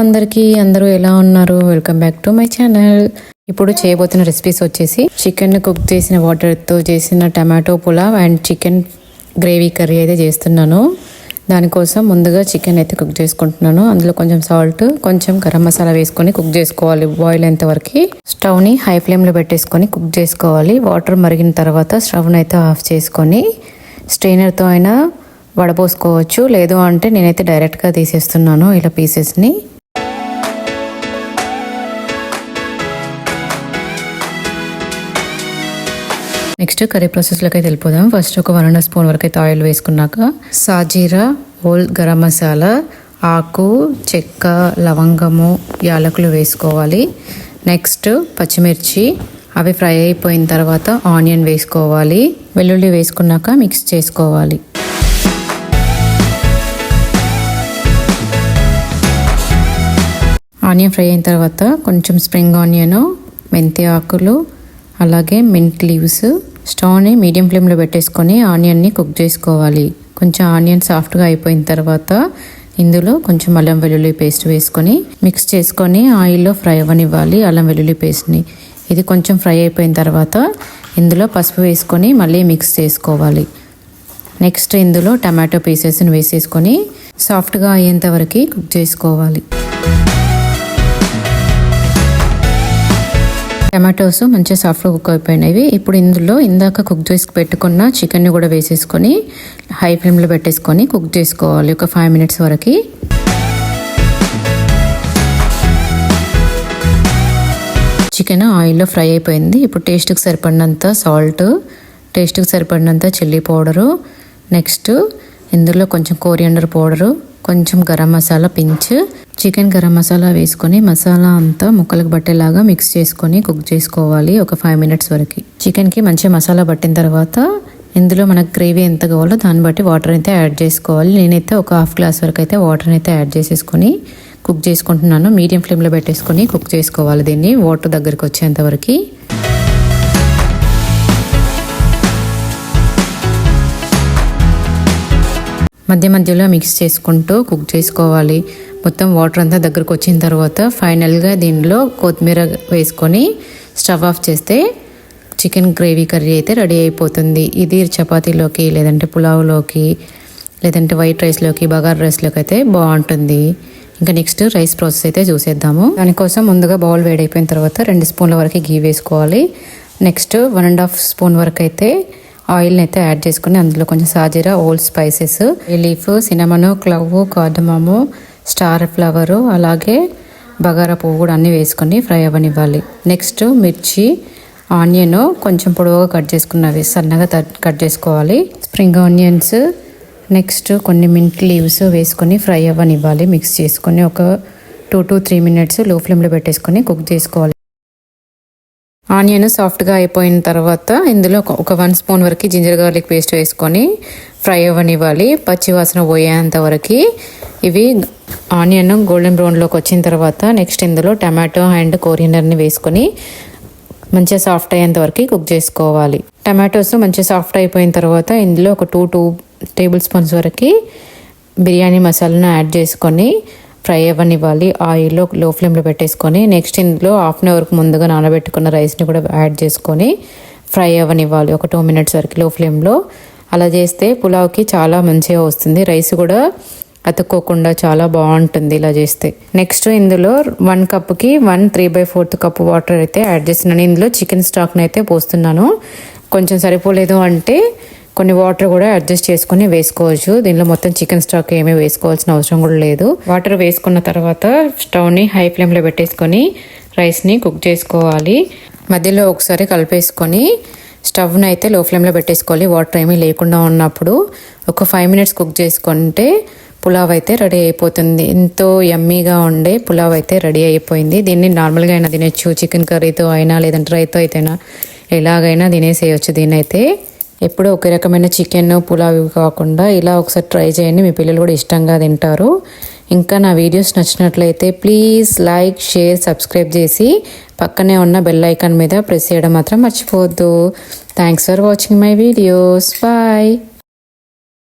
అందరికీ అందరూ ఎలా ఉన్నారు? Welcome back to my channel ఇప్పుడు చేయబోతున్న రెసిపీస్ వచ్చేసి చికెన్ కుక్ చేసిన వాటర్తో చేసిన tomato pulao and chicken gravy curry అయితే చేస్తున్నాను. దానికోసం ముందుగా చికెన్ అయితే కుక్ చేసుకుంటున్నాను. అందులో కొంచెం సాల్ట్ కొంచెం గరం మసాలా వేసుకొని కుక్ చేసుకోవాలి. బాయిల్ అయ్యేంత వరకు స్టవ్ని హై ఫ్లేమ్లో పెట్టేసుకొని కుక్ చేసుకోవాలి. వాటర్ మరిగిన తర్వాత స్టవ్ని అయితే ఆఫ్ చేసుకొని స్ట్రెయినర్తో అయినా వడపోసుకోవచ్చు. లేదు అంటే నేనైతే డైరెక్ట్గా తీసేస్తున్నాను ఇలా పీసెస్ని నెక్స్ట్ కర్రీ ప్రాసెస్లోకి అయితే వెళ్ళిపోదాం. ఫస్ట్ ఒక వన్ అండ్ స్పూన్ వరకు అయితే ఆయిల్ వేసుకున్నాక సాజీరా హోల్ గరం మసాలా ఆకు చెక్క లవంగము యాలకులు వేసుకోవాలి. నెక్స్ట్ పచ్చిమిర్చి అవి ఫ్రై అయిపోయిన తర్వాత ఆనియన్ వేసుకోవాలి. వెల్లుల్లి వేసుకున్నాక మిక్స్ చేసుకోవాలి. ఆనియన్ ఫ్రై అయిన తర్వాత కొంచెం స్ప్రింగ్ ఆనియను మెంతి ఆకులు అలాగే మింట్ లీవ్స్ స్టవ్ని మీడియం ఫ్లేమ్లో పెట్టేసుకొని ఆనియన్ని కుక్ చేసుకోవాలి. కొంచెం ఆనియన్ సాఫ్ట్గా అయిపోయిన తర్వాత ఇందులో కొంచెం అల్లం వెల్లుల్లి పేస్ట్ వేసుకొని మిక్స్ చేసుకొని ఆయిల్లో ఫ్రై అవ్వనివ్వాలి అల్లం వెల్లుల్లి పేస్ట్ని. ఇది కొంచెం ఫ్రై అయిపోయిన తర్వాత ఇందులో పసుపు వేసుకొని మళ్ళీ మిక్స్ చేసుకోవాలి. నెక్స్ట్ ఇందులో టమాటో పీసెస్ని వేసేసుకొని సాఫ్ట్గా అయ్యేంత వరకు కుక్ చేసుకోవాలి. టమాటోస్ మంచిగా సాఫ్ట్గా కుక్ అయిపోయినవి. ఇప్పుడు ఇందులో ఇందాక కుక్ చేసి పెట్టుకున్న చికెన్ని కూడా వేసేసుకొని హై ఫ్లేమ్లో పెట్టేసుకొని కుక్ చేసుకోవాలి ఒక ఫైవ్ మినిట్స్ వరకు. చికెన్ ఆయిల్లో ఫ్రై అయిపోయింది. ఇప్పుడు టేస్ట్కి సరిపడినంత సాల్ట్ టేస్ట్కి సరిపడినంత చిల్లీ పౌడరు నెక్స్ట్ ఇందులో కొంచెం కోరియండర్ పౌడరు కొంచెం గరం మసాలా పించ్ చికెన్ గరం మసాలా వేసుకొని మసాలా అంతా ముక్కలకు పట్టేలాగా మిక్స్ చేసుకొని కుక్ చేసుకోవాలి ఒక ఫైవ్ మినిట్స్ వరకు. చికెన్కి మంచి మసాలా పట్టిన తర్వాత ఇందులో మనకు గ్రేవీ ఎంత కావాలో దాన్ని బట్టి వాటర్ అయితే యాడ్ చేసుకోవాలి. నేనైతే ఒక హాఫ్ గ్లాస్ వరకు అయితే వాటర్ అయితే యాడ్ చేసేసుకొని కుక్ చేసుకుంటున్నాను. మీడియం ఫ్లేమ్లో పెట్టేసుకొని కుక్ చేసుకోవాలి దీన్ని. వాటర్ దగ్గరికి వచ్చేంత వరకు. మధ్య మధ్యలో మిక్స్ చేసుకుంటూ కుక్ చేసుకోవాలి. మొత్తం వాటర్ అంతా దగ్గరకు వచ్చిన తర్వాత ఫైనల్గా దీనిలో కొత్తిమీర వేసుకొని స్టవ్ ఆఫ్ చేస్తే చికెన్ గ్రేవీ కర్రీ అయితే రెడీ అయిపోతుంది. ఇది చపాతీలోకి లేదంటే పులావ్లోకి లేదంటే వైట్ రైస్లోకి బగార్ రైస్లోకి అయితే బాగుంటుంది. ఇంకా నెక్స్ట్ రైస్ ప్రాసెస్ అయితే చూసేద్దాము. దానికోసం ముందుగా బౌల్ వేడైపోయిన తర్వాత రెండు స్పూన్ల వరకు గీ వేసుకోవాలి. Next one and half spoon వరకు అయితే ఆయిల్ని అయితే యాడ్ చేసుకుని అందులో కొంచెం సాజీరా whole spices leaf cinnamon clove cardamom star flower అలాగే బగారా పువ్వు కూడా అన్నీ వేసుకొని ఫ్రై అవ్వనివ్వాలి. నెక్స్ట్ మిర్చి ఆనియన్ కొంచెం పొడవుగా కట్ చేసుకున్నవి సన్నగా కట్ చేసుకోవాలి. స్ప్రింగ్ ఆనియన్స్ నెక్స్ట్ కొన్ని మింట్ లీవ్స్ వేసుకొని ఫ్రై అవ్వనివ్వాలి మిక్స్ చేసుకొని ఒక టూ టు త్రీ మినిట్స్లో ఫ్లేమ్లో పెట్టేసుకొని కుక్ చేసుకోవాలి. ఆనియన్ సాఫ్ట్గా అయిపోయిన తర్వాత ఇందులో ఒక వన్ స్పూన్ వరకు జింజర్ గార్లిక్ పేస్ట్ వేసుకొని ఫ్రై అవ్వనివ్వాలి. పచ్చి వాసన పోయేంత వరకు. ఇవి ఆనియన్ గోల్డెన్ బ్రౌన్లోకి వచ్చిన తర్వాత నెక్స్ట్ ఇందులో టమాటో అండ్ కోరియండర్ని వేసుకొని మంచిగా సాఫ్ట్ అయ్యేంత వరకు కుక్ చేసుకోవాలి. టమాటోస్ మంచిగా సాఫ్ట్ అయిపోయిన తర్వాత ఇందులో ఒక టూ టూ టేబుల్ స్పూన్స్ వరకు బిర్యానీ మసాలాను యాడ్ చేసుకొని ఫ్రై అవ్వనివ్వాలి. ఆయిల్లో లో ఫ్లేమ్లో పెట్టేసుకొని నెక్స్ట్ ఇందులో హాఫ్ అన్ అవర్కి ముందుగా నానబెట్టుకున్న రైస్ని కూడా యాడ్ చేసుకొని ఫ్రై అవ్వనివ్వాలి. ఒక టూ మినిట్స్ వరకు లో ఫ్లేమ్లో. అలా చేస్తే పులావ్కి చాలా మంచిగా వస్తుంది. రైస్ కూడా అతుక్కోకుండా చాలా బాగుంటుంది ఇలా చేస్తే. నెక్స్ట్ ఇందులో one కప్కి one three by fourth cup water అయితే యాడ్ చేస్తున్నాను. ఇందులో చికెన్ స్టాక్ని అయితే పోస్తున్నాను. కొంచెం సరిపోలేదు అంటే కొన్ని వాటర్ కూడా అడ్జస్ట్ చేసుకుని వేసుకోవచ్చు. దీనిలో మొత్తం చికెన్ స్టాక్ ఏమీ వేసుకోవాల్సిన అవసరం కూడా లేదు. వాటర్ వేసుకున్న తర్వాత స్టవ్ని హై ఫ్లేమ్లో పెట్టేసుకొని రైస్ని కుక్ చేసుకోవాలి. మధ్యలో ఒకసారి కలిపేసుకొని స్టవ్ని అయితే లో ఫ్లేమ్లో పెట్టేసుకోవాలి. వాటర్ ఏమీ లేకుండా ఉన్నప్పుడు ఒక ఫైవ్ మినిట్స్ కుక్ చేసుకుంటే పులావ్ అయితే రెడీ అయిపోతుంది. ఎంతో యమ్మీగా ఉండే పులావ్ అయితే రెడీ అయిపోయింది. దీన్ని నార్మల్గా అయినా తినచ్చు. చికెన్ కర్రీతో అయినా లేదంటే రైతో అయితేనా ఎలాగైనా తినేసేయచ్చు దీన్ని అయితే ఎప్పుడూ ఒకే రకమైన చికెన్ పులావ్ కాకుండా ఇలా ఒకసారి ట్రై చేయండి. మీ పిల్లలు కూడా ఇష్టంగా తింటారు. ఇంకా నా వీడియోస్ నచ్చినట్లయితే ప్లీజ్ లైక్ షేర్ సబ్స్క్రైబ్ చేసి పక్కనే ఉన్న బెల్ ఐకాన్ మీద ప్రెస్ చేయడం మాత్రం మర్చిపోవద్దు. Thanks for watching my videos. Bye.